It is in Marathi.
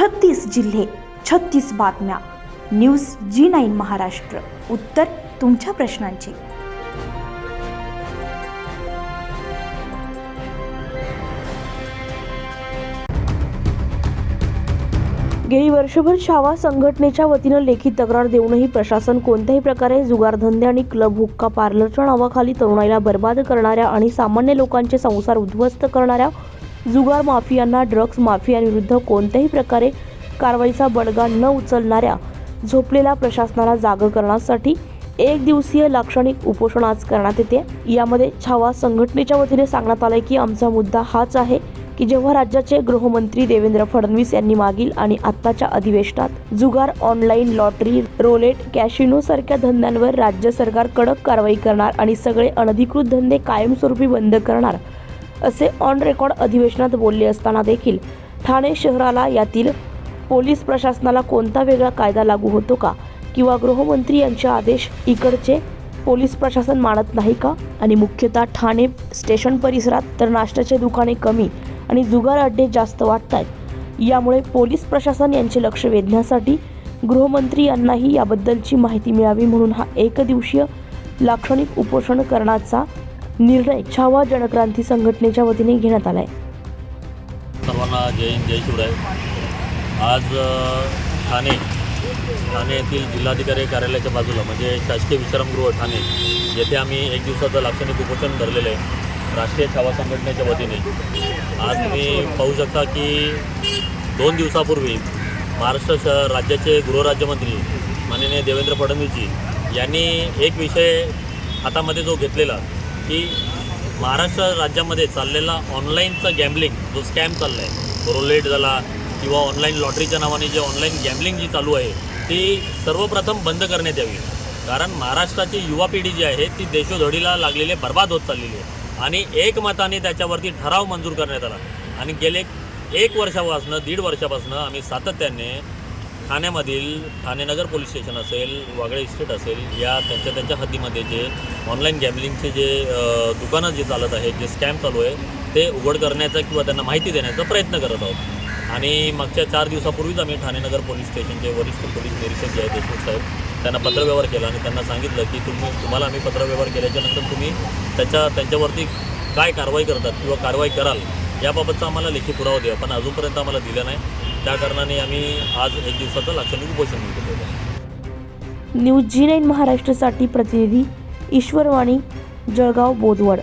छत्तीस जिल्हे छत्तीस बातम्या. News G nine Maharashtra. उत्तर तुमच्या प्रश्नांची. गेली वर्षभर छावा संघटनेच्या वतीनं लेखी तक्रार देऊनही प्रशासन कोणत्याही प्रकारे जुगारधंदे आणि क्लब हुक्का पार्लरच्या नावाखाली तरुणाईला बर्बाद करणाऱ्या आणि सामान्य लोकांचे संसार उद्ध्वस्त करणाऱ्या जुगार माफियांना ड्रग्ज माफियांविरुद्ध कोणत्याही प्रकारे कारवाईचा बडगा न उचलणाऱ्या झोपलेल्या प्रशासनाला जाग करण्यासाठी एक दिवसीय लाक्षणिक उपोषण आज करण्यात येते. यामध्ये छावा संघटनेच्या वतीने सांगण्यात आलंय की आमचा मुद्दा हाच आहे की जेव्हा राज्याचे गृहमंत्री देवेंद्र फडणवीस यांनी मागील आणि आत्ताच्या अधिवेशनात जुगार ऑनलाईन लॉटरी रोलेट कॅशिनो सारख्या धंद्यांवर राज्य सरकार कडक कारवाई करणार आणि सगळे अनधिकृत धंदे कायमस्वरूपी बंद करणार असे ऑन रेकॉर्ड अधिवेशनात बोलले असताना देखील ठाणे शहराला यातील पोलीस प्रशासनाला कोणता वेगळा कायदा लागू होतो का? किंवा गृहमंत्री यांचे आदेश इकडचे पोलीस प्रशासन मानत नाही का? आणि मुख्यतः ठाणे स्टेशन परिसरात तर नाश्त्याचे दुकाने कमी आणि जुगार अड्डे जास्त वाटत आहेत यामुळे पोलीस प्रशासन यांचे लक्ष वेधण्यासाठी गृहमंत्री यांनाही याबद्दलची माहिती मिळावी म्हणून हा एकदिवसीय लाक्षणिक उपोषण करण्याचा निर्णय छावा जनक्रांती संघटनेच्या वतीने घेण्यात आला आहे सर्वांना जय हिंद जय शिवराय. आज ठाणे ठाणे येथील जिल्हाधिकारी कार्यालयाच्या बाजूला म्हणजे शासकीय विश्रामगृह ठाणे येथे आम्ही एक दिवसाचं लाक्षणिक उपोषण धरलेलं आहे. राष्ट्रीय छावा संघटनेच्या वतीने. आज तुम्ही पाहू शकता की दोन दिवसापूर्वी महाराष्ट्र श राज्याचे गृहराज्यमंत्री माननीय देवेंद्र फडणवीसजी यांनी एक विषय हातामध्ये जो घेतलेला की महाराष्ट्र राज्यामध्ये चाललेला ऑनलाईनचा गॅम्बलिंग जो स्कॅम चालला आहे रोलेट झाला किंवा ऑनलाईन लॉटरीच्या नावाने जे ऑनलाईन गॅम्बलिंग जी चालू आहे ती सर्वप्रथम बंद करण्यात यावी. कारण महाराष्ट्राची युवा पिढी जी आहे ती देशोधडीला लागलेली बर्बाद होत चाललेली आहे. आणि एकमताने त्याच्यावरती ठराव मंजूर करण्यात आला. आणि गेले एक वर्षापासून दीड वर्षापासून आम्ही सातत्याने ठाण्यामधील ठाणे नगर पोलीस स्टेशन असेल वागळे इस्टेट असेल या त्यांच्या त्यांच्या हद्दीमध्ये जे ऑनलाईन गॅमलिंगचे जे दुकानं जे चालत आहेत जे स्कॅम चालू आहे ते उघड करण्याचा किंवा त्यांना माहिती देण्याचा प्रयत्न करत आहोत. आणि मागच्या चार दिवसापूर्वीच आम्ही ठाणे नगर पोलीस स्टेशनचे वरिष्ठ पोलीस निरीक्षक जे आहेत देशमुख साहेब त्यांना पत्रव्यवहार केला आणि त्यांना सांगितलं की तुम्ही तुम्हाला आम्ही पत्रव्यवहार केल्याच्यानंतर तुम्ही त्याच्या त्यांच्यावरती काय कारवाई करतात किंवा कारवाई कराल याबाबतचा आम्हाला लेखी पुरावा द्या. पण अजूनपर्यंत आम्हाला दिलं नाही. त्या कारणाने आम्ही आज एक दिवसाचं लाक्षणिक उपोषण न्यूज जी नाईन महाराष्ट्रासाठी प्रतिनिधी ईश्वरवाणी जळगाव बोदवड